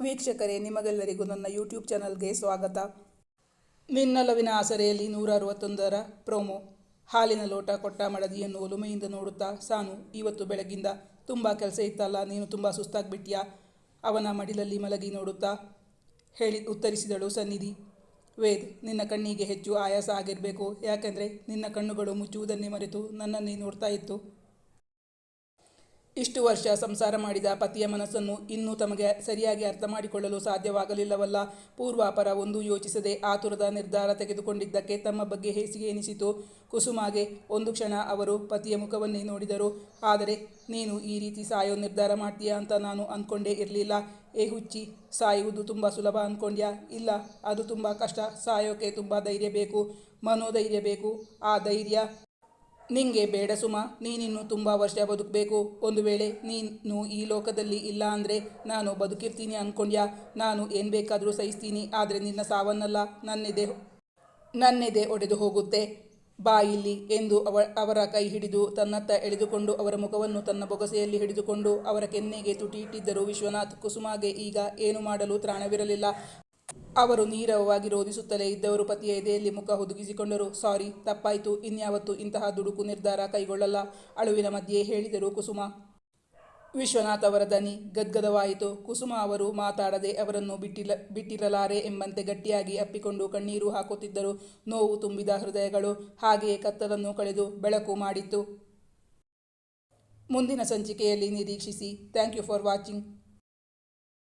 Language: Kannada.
ವೀಕ್ಷಕರೇ, ನಿಮಗೆಲ್ಲರಿಗೂ ನನ್ನ ಯೂಟ್ಯೂಬ್ ಚಾನಲ್ಗೆ ಸ್ವಾಗತ. ನಿನ್ನಲವಿನ ಆಸರೆಯಲ್ಲಿ ನೂರ ಅರವತ್ತೊಂದರ ಪ್ರೋಮೋ ಹಾಲಿನ ಲೋಟ ಕೊಟ್ಟ ಮಡದಿಯನ್ನು ಒಲುಮೆಯಿಂದ ನೋಡುತ್ತಾ ಸಾನು, ಇವತ್ತು ಬೆಳಗ್ಗಿಂದ ತುಂಬ ಕೆಲಸ ಇತ್ತಲ್ಲ, ನೀನು ತುಂಬ ಸುಸ್ತಾಗ್ಬಿಟ್ಟಿಯಾ ಅವನ ಮಡಿಲಲ್ಲಿ ಮಲಗಿ ನೋಡುತ್ತಾ? ಹೇಳಿ ಉತ್ತರಿಸಿದಳು ಸನ್ನಿಧಿ. ವೇದ್, ನಿನ್ನ ಕಣ್ಣಿಗೆ ಹೆಚ್ಚು ಆಯಾಸ ಆಗಿರಬೇಕು. ಯಾಕೆಂದರೆ ನಿನ್ನ ಕಣ್ಣುಗಳು ಮುಚ್ಚುವುದನ್ನೇ ಮರೆತು ನನ್ನನ್ನೇ ನೋಡ್ತಾ ಇತ್ತು. ಇಷ್ಟು ವರ್ಷ ಸಂಸಾರ ಮಾಡಿದ ಪತಿಯ ಮನಸ್ಸನ್ನು ಇನ್ನೂ ತಮಗೆ ಸರಿಯಾಗಿ ಅರ್ಥ ಮಾಡಿಕೊಳ್ಳಲು ಸಾಧ್ಯವಾಗಲಿಲ್ಲವಲ್ಲ. ಪೂರ್ವಾಪರ ಒಂದು ಯೋಚಿಸದೆ ಆತುರದ ನಿರ್ಧಾರ ತೆಗೆದುಕೊಂಡಿದ್ದಕ್ಕೆ ತಮ್ಮ ಬಗ್ಗೆ ಹೇಸಿಗೆ ಎನಿಸಿತು. ಕುಸುಮಾಗೆ ಒಂದು ಕ್ಷಣ ಅವರು ಪತಿಯ ಮುಖವನ್ನೇ ನೋಡಿದರು. ಆದರೆ, ನೀನು ಈ ರೀತಿ ಸಾಯೋ ನಿರ್ಧಾರ ಮಾಡ್ತೀಯಾ ಅಂತ ನಾನು ಅಂದ್ಕೊಂಡೇ ಇರಲಿಲ್ಲ. ಏ ಹುಚ್ಚಿ, ಸಾಯುವುದು ತುಂಬ ಸುಲಭ ಅಂದ್ಕೊಂಡ್ಯಾ? ಇಲ್ಲ, ಅದು ತುಂಬ ಕಷ್ಟ. ಸಾಯೋಕೆ ತುಂಬ ಧೈರ್ಯ ಬೇಕು, ಮನೋಧೈರ್ಯ ಬೇಕು. ಆ ಧೈರ್ಯ ನಿಂಗೆ ಬೇಡ ಸುಮ, ನೀನಿನ್ನು ತುಂಬ ವರ್ಷ ಬದುಕಬೇಕು. ಒಂದು ವೇಳೆ ನೀನು ಈ ಲೋಕದಲ್ಲಿ ಇಲ್ಲ ಅಂದರೆ ನಾನು ಬದುಕಿರ್ತೀನಿ ಅಂದ್ಕೊಂಡ್ಯಾ ನಾನು ಏನು ಬೇಕಾದರೂ ಸಹಿಸ್ತೀನಿ, ಆದರೆ ನಿನ್ನ ಸಾವನ್ನಲ್ಲ. ನನ್ನೆದೆ ನನ್ನೆದೆ ಒಡೆದು ಹೋಗುತ್ತೆ. ಬಾ ಇಲ್ಲಿ ಎಂದು ಅವ ಅವರ ಕೈ ಹಿಡಿದು ತನ್ನತ್ತ ಎಳೆದುಕೊಂಡು ಅವರ ಮುಖವನ್ನು ತನ್ನ ಬೊಗಸೆಯಲ್ಲಿ ಹಿಡಿದುಕೊಂಡು ಅವರ ಕೆನ್ನೆಗೆ ತುಟಿ ಇಟ್ಟಿದ್ದರು ವಿಶ್ವನಾಥ್. ಕುಸುಮಾಗೆ ಈಗ ಏನು ಮಾಡಲು ತ್ರಾಣವಿರಲಿಲ್ಲ. ಅವರು ನೀರವವಾಗಿ ರೋಧಿಸುತ್ತಲೇ ಇದ್ದವರು ಪತಿಯ ಎದೆಯಲ್ಲಿ ಮುಖ ಹುದುಗಿಸಿಕೊಂಡರು. ಸಾರಿ, ತಪ್ಪಾಯಿತು. ಇನ್ಯಾವತ್ತು ಇಂತಹ ದುಡುಕು ನಿರ್ಧಾರ ಕೈಗೊಳ್ಳಲ್ಲ. ಅಳುವಿನ ಮಧ್ಯೆ ಹೇಳಿದರು ಕುಸುಮ. ವಿಶ್ವನಾಥ್ ಅವರ ದನಿ. ಗದ್ಗದವಾಯಿತು. ಕುಸುಮ ಅವರು ಮಾತಾಡದೆ ಅವರನ್ನು ಬಿಟ್ಟಿಲ್ಲ ಬಿಟ್ಟಿರಲಾರೆ ಎಂಬಂತೆ ಗಟ್ಟಿಯಾಗಿ ಅಪ್ಪಿಕೊಂಡು ಕಣ್ಣೀರು ಹಾಕುತ್ತಿದ್ದರು. ನೋವು ತುಂಬಿದ ಹೃದಯಗಳು. ಹಾಗೆಯೇ ಕತ್ತಲನ್ನು ಕಳೆದು ಬೆಳಕು ಮಾಡಿತ್ತು. ಮುಂದಿನ ಸಂಚಿಕೆಯಲ್ಲಿ ನಿರೀಕ್ಷಿಸಿ. Thank you for watching.